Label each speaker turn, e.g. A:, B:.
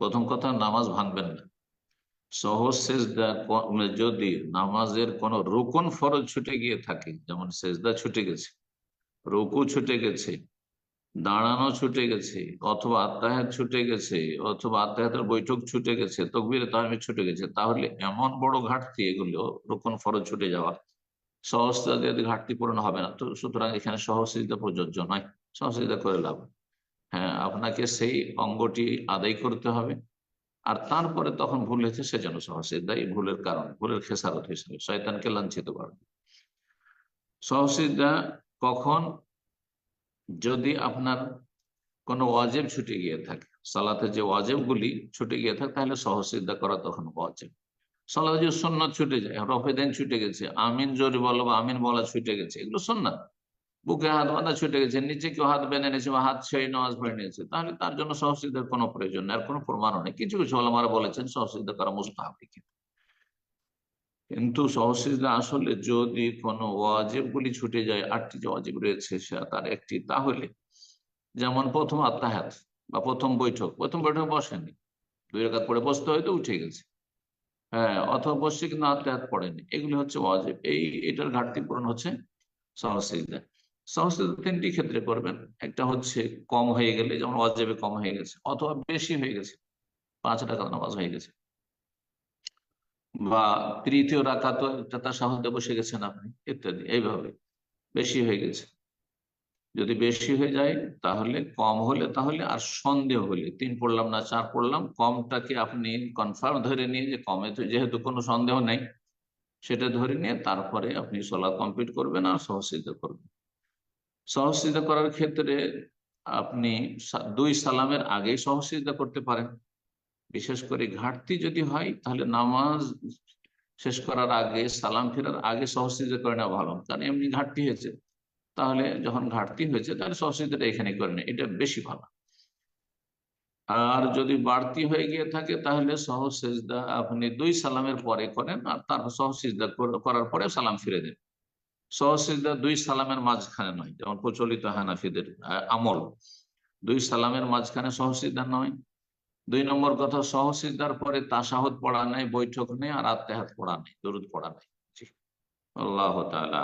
A: প্রথম কথা, নামাজ ভাঙবেন না। সহজ সেজদা যদি নামাজের কোন রোকন ফরজ ছুটে গিয়ে থাকে, যেমন সেজদা ছুটে গেছে, রুকু ছুটে গেছে, দাঁড়ানো ছুটে গেছে, অথবা আত্মাহাত ছুটে গেছে, অথবা আত্মাহাতের বৈঠক ছুটে গেছে, তকবির তাহমি ছুটে গেছে, তাহলে এমন বড় ঘাটতি এগুলো রোকন ফরজ ছুটে যাওয়া সহজতা দিয়ে ঘাটতি পূরণ হবে না। তো সুতরাং এখানে সহজতা প্রযোজ্য নয়। সহজতা করে লাভ। হ্যাঁ আপনাকে সেই অঙ্গটি আদায় করতে হবে। আর তারপরে তখন ভুল হয়েছে সে যেন সহসিদ্ধা এই ভুলের কারণে, ভুলের খেসারত হিসেবে শয়তানকে লাঞ্ছিত করেন সহসিদ্ধা কখন? যদি আপনার কোনো ওয়াজেব ছুটে গিয়ে থাকে, সালাতে যে ওয়াজেব গুলি ছুটে গিয়ে থাকে, তাহলে সহসিদ্ধা করা তখন ওয়াজেব। সালাতে যে সন্ন্যত ছুটে যায় রফেদেন ছুটে গেছে, আমিন জোরে বলো বা আমিন বলা ছুটে গেছে, এগুলো সন্ন্যত বুকে হাত বাঁধা ছুটে গেছে, নিচে কেউ হাত বেঁধে নিয়েছে বা হাত ছেড়ে নামাজ পড়ে নিয়েছে, তাহলে তার জন্য সহসিদ্ধার কোনো প্রয়োজন নেই, আর কোনো প্রমাণও নেই। কিছু কিছু আলমারা বলেছেন সহসিদ্ধা করা মুস্তাহাব কিন্তু সহসিদ্ধা আসলে যদি কোনো ওয়াজিব গুলি ছুটে যায়, আটটি যে ওয়াজিব রয়েছে সে তার একটি, তাহলে যেমন প্রথম আত্মাহাত বা প্রথম বৈঠক প্রথম বৈঠক বসেনি দুই রেখাত পরে বসতে হয়তো উঠে গেছে। হ্যাঁ অথবা বসছে কিন্তু আত্মাহাত পড়েনি এগুলি হচ্ছে ওয়াজিব। এই, এটার ঘাটতি পূরণ হচ্ছে সহসিদ্ধা তিনটি ক্ষেত্রে করবেন একটা হচ্ছে কম হয়ে গেলে, যেমন ওয়াজেবে কম হয়ে গেছে, অথবা বেশি হয়ে গেছে, পাঁচ টাকা নামাজ হয়ে গেছে। বা তৃতীয় রাখা তো তার সাহতে বসে গেছেন আপনি, ইত্যাদি, এইভাবে। বেশি হয়ে গেছে। যদি বেশি হয়ে যায়, তাহলে কম হলে, তাহলে আর সন্দেহ হলে, তিন পড়লাম না, চার পড়লাম, কমটাকে আপনি কনফার্ম ধরে নিয়ে যে কমে যেহেতু কোনো সন্দেহ নেই, সেটা ধরে নিয়ে তারপরে আপনি সোলা কমপ্লিট করবেন আর সহসিদ্ধ করবেন। সহসিদ্ধ করার ক্ষেত্রে আপনি দুই সালামের আগেই সহসিদ্ধ করতে পারেন। বিশেষ করে ঘাটতি যদি হয়, তাহলে নামাজ শেষ করার আগে, সালাম ফেরার আগে সহসিদ্ধ করে নেওয়া ভালো। কারণ এমনি ঘাটতি হয়েছে। তাহলে যখন ঘাটতি হয়েছে, তাহলে সহসিদ্ধটা এখানে করে নেয় এটা বেশি ভালো। আর যদি বাড়তি হয়ে গিয়ে থাকে, তাহলে সহজ সেজদা আপনি দুই সালামের পরে করেন, আর তারপর সহজ সিজদা করার পরে সালাম ফিরে দেন। সহজ সিজদা দুই সালামের মাঝখানে নয়, যেমন প্রচলিত হানাফিদের আমল। দুই সালামের মাঝখানে সহজ সিজদা নয়। দুই নম্বর কথা সহসিদ্ধার পরে তাসাহত পড়া নেই, বৈঠক নেই, আর আত্মেহাত পড়া নেই, দরুদ পড়া নেই। আল্লাহ তালা।